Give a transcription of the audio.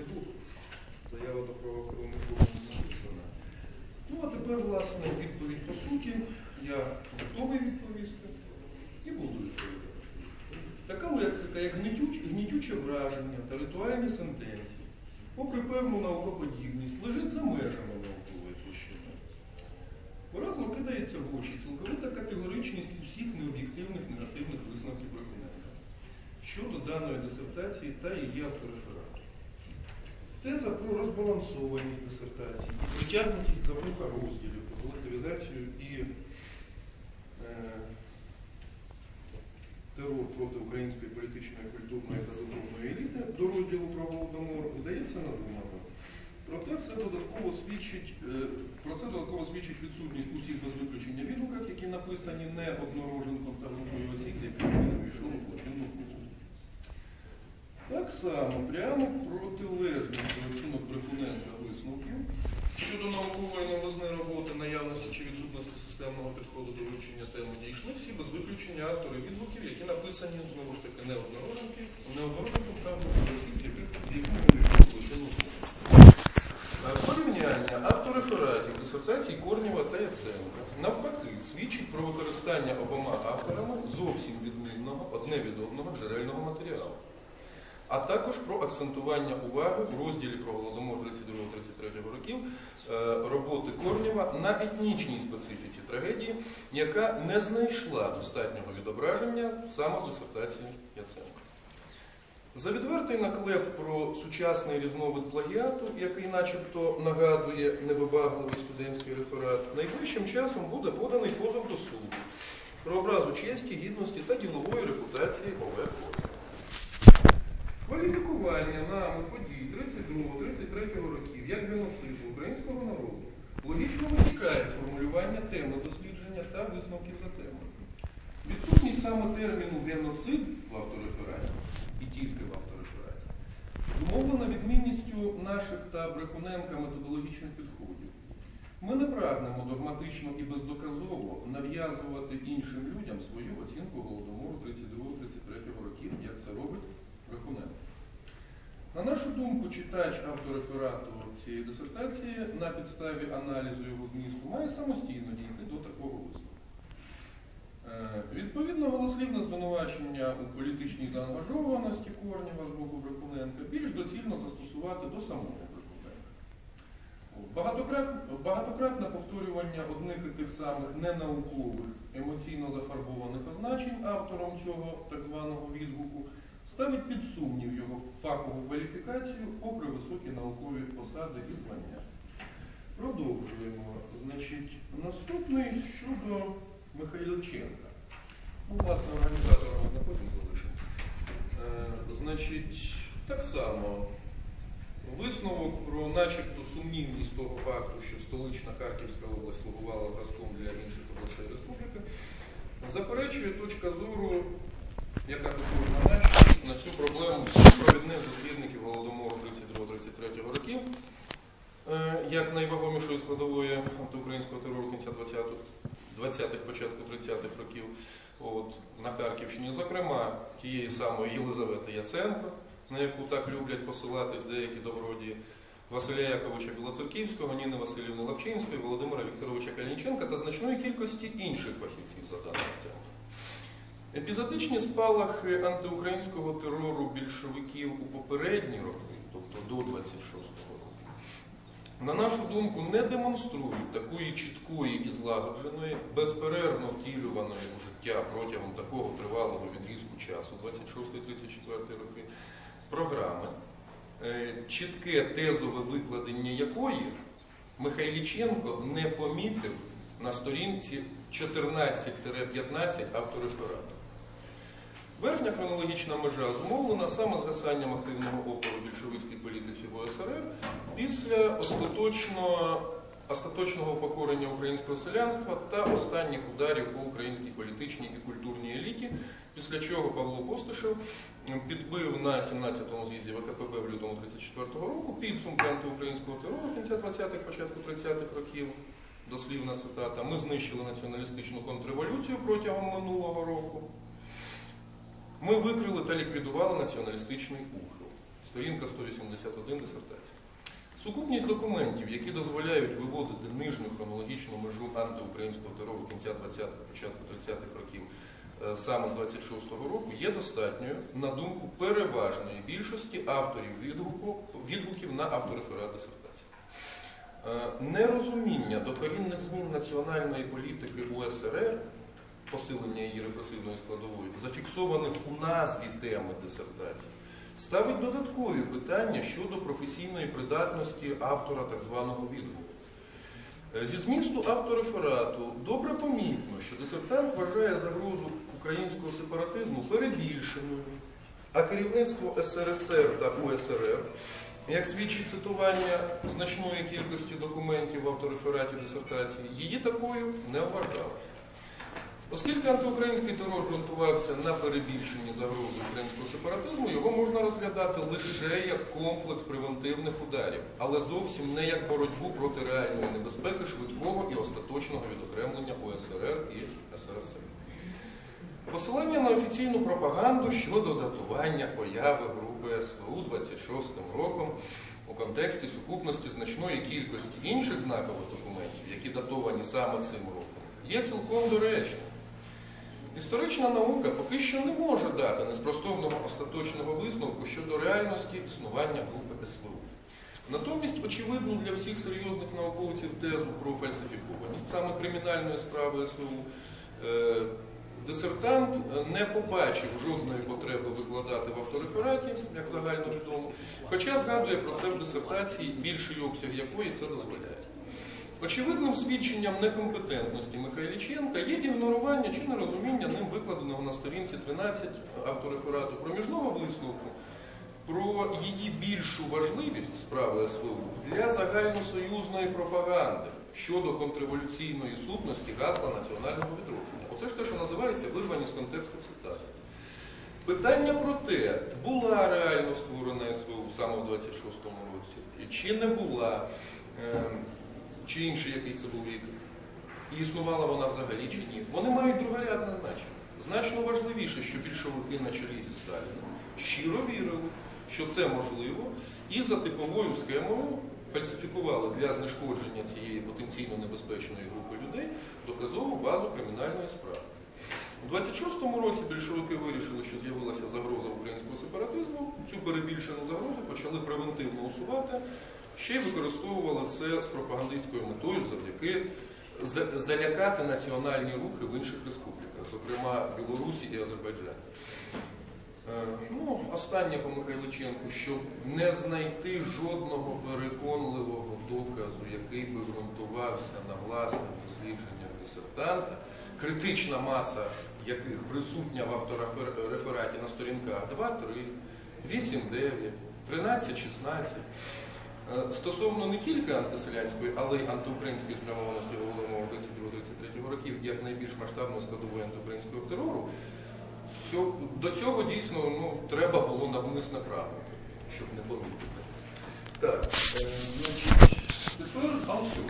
не було. Заява до правоохоронних органів написана. Ну, а тепер, власне, відповідь по суті. Я готовий відповісти і буду відповідати. Така лексика, як гнітюч, гнітюче враження та ритуальні сентенції, попри певну наукоподібність, лежить за межами наукової площини. Виразно кидається в очі цілковита категоричність усіх необ'єктивних негативних висновків Рахуненка щодо даної дисертації та її автореферату. Теза про розбалансованість дисертації, притягнутість за вуха розділів, колективізацію і е, терор проти української політичної, культурної та духовної еліти до розділу про Голодомор видається надумано. Проте це додатково свідчить, е, про це додатково свідчить відсутність усіх без виключення відгуках, які написані не однороженком та групою осіб, він увійшов у кузу. Так само прямо протилежність до оцінок Брехуненка висновків щодо наукової новизни роботи, наявності чи відсутності системного підходу до вивчення теми дійшли всі без виключення автори відгуків, які написані знову ж таки не однородники, не однородником та осіб, яких. Е, Порівняння авторефератів дисертацій Корнєва та Яценка навпаки свідчить про використання обома авторами зовсім відмінного, одне від одного джерельного матеріалу, а також про акцентування уваги у розділі про голодомор 32-33 років е, роботи Корнєва на етнічній специфіці трагедії, яка не знайшла достатнього відображення саме в дисертації Яценка. За відвертий наклеп про сучасний різновид плагіату, який начебто нагадує невибагливий студентський реферат, найближчим часом буде поданий позов до суду про образу честі, гідності та ділової репутації Корнєва. Кваліфікування нами подій 32-33 років як геноциду українського народу логічно витікає з формулювання теми дослідження та висновків за темою. Відсутність саме терміну геноцид в авторефераті і тільки в авторефераті зумовлена відмінністю наших та Брехуненка методологічних підходів. Ми не прагнемо догматично і бездоказово нав'язувати іншим людям свою оцінку голодомору 32-33 років, як це робить. На нашу думку, читач автореферату цієї дисертації на підставі аналізу його змісту має самостійно дійти до такого висновку. Е, Відповідно, голослівне звинувачення у політичній заангажованості Корнєва з боку Брехуненка більш доцільно застосувати до самого. Багатократне, багатократне повторювання одних і тих самих ненаукових, емоційно зафарбованих означень автором цього так званого відгуку ставить під сумнів його фахову кваліфікацію попри високі наукові посади і звання. Продовжуємо. Значить, наступний щодо Михайличенка. Ну, власне, організатора ми на потім залишимо. Е, значить, так само. Висновок про начебто сумнівність того факту, що столична Харківська область слугувала образком для інших областей республіки, заперечує точка зору, яка доходить на цю проблему провідних дослідників Голодомору 32-33 років, е, як найвагомішої складової антиукраїнського терору кінця 20-х, 20-х, початку 30-х років от, на Харківщині, зокрема тієї самої Єлизавети Яценко, на яку так люблять посилатись деякі добродії Василя Яковича Білоцерківського, Ніни Васильівни Лапчинської, Володимира Вікторовича Калінченка та значної кількості інших фахівців за даною темою. Епізодичні спалахи антиукраїнського терору більшовиків у попередні роки, тобто до 26-го року, на нашу думку, не демонструють такої чіткої і злагодженої, безперервно втілюваної у життя протягом такого тривалого відрізку часу, 26-34 роки, програми, е, чітке тезове викладення якої Михайліченко не помітив на сторінці 14-15 автореферату. Верхня хронологічна межа зумовлена саме згасанням активного опору більшовицькій політиці в ОСРР після остаточного, остаточного покорення українського селянства та останніх ударів по українській політичній і культурній еліті, після чого Павло Постишев підбив на 17-му з'їзді ВКПБ в лютому 34-го року підсумки антиукраїнського терору кінця 20-х, початку 30-х років. Дослівна цитата, ми знищили націоналістичну контрреволюцію протягом минулого року. Ми викрили та ліквідували націоналістичний ухил. Сторінка 181 дисертації. Сукупність документів, які дозволяють виводити нижню хронологічну межу антиукраїнського терору кінця 20-х, початку 30-х років е, саме з 26-го року, є достатньою, на думку переважної більшості авторів відгуку, відгуків на автореферат дисертації. Е, Нерозуміння докорінних змін національної політики УСРР, посилення її репресивної складової, зафіксованих у назві теми дисертації, ставить додаткові питання щодо професійної придатності автора так званого відгуку. Е, Зі змісту автореферату добре помітно, що дисертант вважає загрозу українського сепаратизму перебільшеною, а керівництво СРСР та УСРР, як свідчить цитування значної кількості документів в авторефераті дисертації, її такою не вважало. Оскільки антиукраїнський терор ґрунтувався на перебільшенні загрози українського сепаратизму, його можна розглядати лише як комплекс превентивних ударів, але зовсім не як боротьбу проти реальної небезпеки швидкого і остаточного відокремлення УСРР і СРСР. Посилання на офіційну пропаганду щодо датування появи групи СВУ 26-м роком у контексті сукупності значної кількості інших знакових документів, які датовані саме цим роком, є цілком доречним. Історична наука поки що не може дати неспростовного остаточного висновку щодо реальності існування групи СВУ. Натомість, очевидно для всіх серйозних науковців тезу про фальсифікованість саме кримінальної справи СВУ, е, дисертант не побачив жодної потреби викладати в авторефераті, як загально відомо, хоча згадує про це в дисертації, більший обсяг якої це дозволяє. Очевидним свідченням некомпетентності Михайліченка є ігнорування чи нерозуміння ним викладеного на сторінці 13 автореферату проміжного висновку про її більшу важливість справи СВУ для загальносоюзної пропаганди щодо контрреволюційної сутності гасла національного відродження. Оце ж те, що називається вирвані з контексту цитати. Питання про те, була реально створена СВУ саме в 26-му році, чи не була, ем, чи інший якийсь це був рік, і існувала вона взагалі чи ні, вони мають другорядне значення. Значно важливіше, що більшовики на чолі зі Сталіном щиро вірили, що це можливо, і за типовою схемою фальсифікували для знешкодження цієї потенційно небезпечної групи людей доказову базу кримінальної справи. У 26-му році більшовики вирішили, що з'явилася загроза українського сепаратизму. Цю перебільшену загрозу почали превентивно усувати, ще й використовували це з пропагандистською метою завдяки залякати національні рухи в інших республіках, зокрема Білорусі і Азербайджані. Е, Ну, останнє по Михайличенку, щоб не знайти жодного переконливого доказу, який би ґрунтувався на власних дослідженнях дисертанта, критична маса яких присутня в авторефераті на сторінках 2, 3, 8, 9, 13, 16. Е, Стосовно не тільки антиселянської, але й антиукраїнської спрямованості Голодомору 32-33 років, як найбільш масштабної складової антиукраїнського терору, До цього дійсно ну, треба було навмисне прагнути, щоб не помітити. Так, е, значить, тепер Ансю.